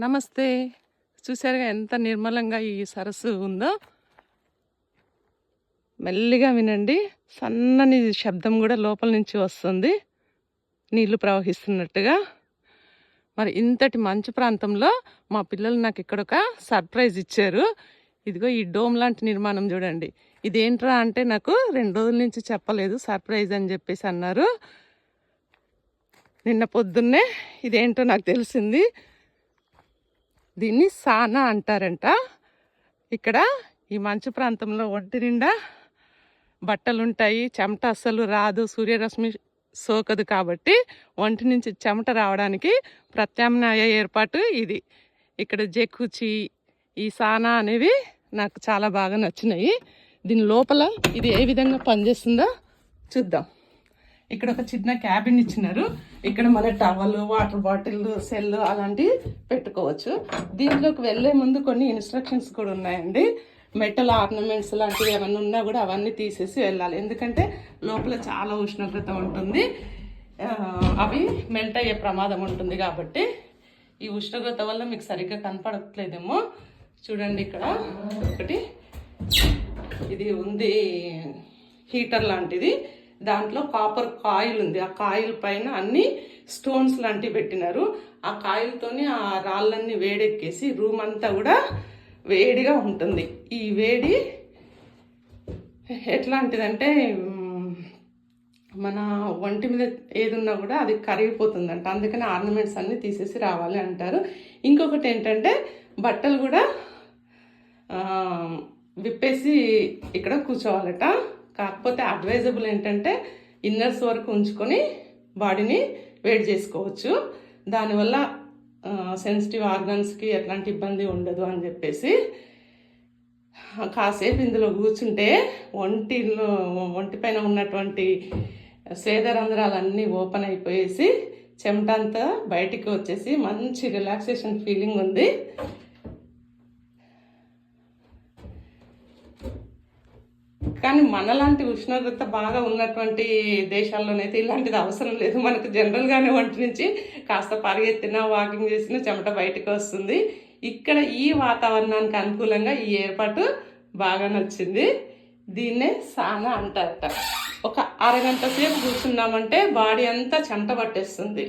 నమస్తే. చూసారుగా ఎంత నిర్మలంగా ఈ సరస్సు ఉందో. మెల్లిగా వినండి. సన్నని శబ్దం కూడా లోపల నుంచి వస్తుంది. నీళ్ళు ప్రవహిస్తున్నట్టుగా. మరి ఇంతటి మంచు ప్రాంతంలో మా పిల్లలు నాకు ఇక్కడ ఒక సర్ప్రైజ్ ఇచ్చారు. ఇదిగో ఈ డోమ్ లాంటి నిర్మాణం చూడండి. ఇదేంట్రా అంటే నాకు రెండు రోజుల నుంచి చెప్పలేదు సర్ప్రైజ్ అని చెప్పేసి అన్నారు. నిన్న పొద్దున్నే ఇదేంటో నాకు తెలిసింది. దీన్ని సానా అంటారంట. ఇక్కడ ఈ మంచు ప్రాంతంలో ఒంటి నిండా బట్టలు ఉంటాయి చెమట అస్సలు రాదు. సూర్యరశ్మి సోకదు కాబట్టి ఒంటి నుంచి చెమట రావడానికి ప్రత్యామ్నాయ ఏర్పాటు ఇది. ఇక్కడ జెక్కుచి ఈ సానా అనేవి నాకు చాలా బాగా నచ్చినాయి. దీని లోపల ఇది ఏ విధంగా పనిచేస్తుందో చూద్దాం. ఇక్కడ ఒక చిన్న క్యాబిన్ ఇచ్చినారు. ఇక్కడ మన టవల్ వాటర్ బాటిల్ సెల్ అలాంటివి పెట్టుకోవచ్చు. దీంట్లోకి వెళ్ళే ముందు కొన్ని ఇన్స్ట్రక్షన్స్ కూడా ఉన్నాయండి. మెటల్ ఆర్నమెంట్స్ లాంటివి ఏమైనా ఉన్నా కూడా అవన్నీ తీసేసి వెళ్ళాలి. ఎందుకంటే లోపల చాలా ఉష్ణోగ్రత ఉంటుంది. అవి మెల్ట్ అయ్యే ప్రమాదం ఉంటుంది కాబట్టి ఈ ఉష్ణోగ్రత వల్ల మీకు సరిగ్గా కనపడట్లేదేమో. చూడండి ఇక్కడ ఒకటి. ఇది ఉంది హీటర్ లాంటిది. దాంట్లో కాపర్ కాయిల్ ఉంది. ఆ కాయిల్ పైన అన్ని స్టోన్స్ లాంటివి పెట్టినారు. ఆ కాయిల్తోని ఆ రాళ్ళన్నీ వేడెక్కేసి రూమ్ అంతా కూడా వేడిగా ఉంటుంది. ఈ వేడి ఎట్లాంటిదంటే మన ఒంటి మీద ఏదున్నా కూడా అది కరిగిపోతుందంట. అందుకని ఆర్నమెంట్స్ అన్నీ తీసేసి రావాలి అంటారు. ఇంకొకటి ఏంటంటే బట్టలు కూడా విప్పేసి ఇక్కడ కూర్చోవాలట. కాకపోతే అడ్వైజబుల్ ఏంటంటే ఇన్నర్స్ వరకు ఉంచుకొని బాడీని వేడి చేసుకోవచ్చు. దానివల్ల సెన్సిటివ్ ఆర్గన్స్కి ఎట్లాంటి ఇబ్బంది ఉండదు అని చెప్పేసి కాసేపు ఇందులో కూర్చుంటే ఒంటిలో ఒంటిపైన ఉన్నటువంటి సేదరంధ్రాలన్నీ ఓపెన్ అయిపోయేసి చెమట అంతా బయటికి వచ్చేసి మంచి రిలాక్సేషన్ ఫీలింగ్ ఉంది. కానీ మనలాంటి ఉష్ణోగ్రత బాగా ఉన్నటువంటి దేశాల్లోనైతే ఇలాంటిది అవసరం లేదు. మనకు జనరల్గానే వంటి నుంచి కాస్త పరిగెత్తినా వాకింగ్ చేసినా చెమట బయటకు వస్తుంది. ఇక్కడ ఈ వాతావరణానికి అనుకూలంగా ఈ ఏర్పాటు బాగా నచ్చింది. దీన్నే సానా అంటారట. ఒక అరగంట సేపు కూర్చున్నామంటే బాడీ అంతా చెమట పట్టేస్తుంది.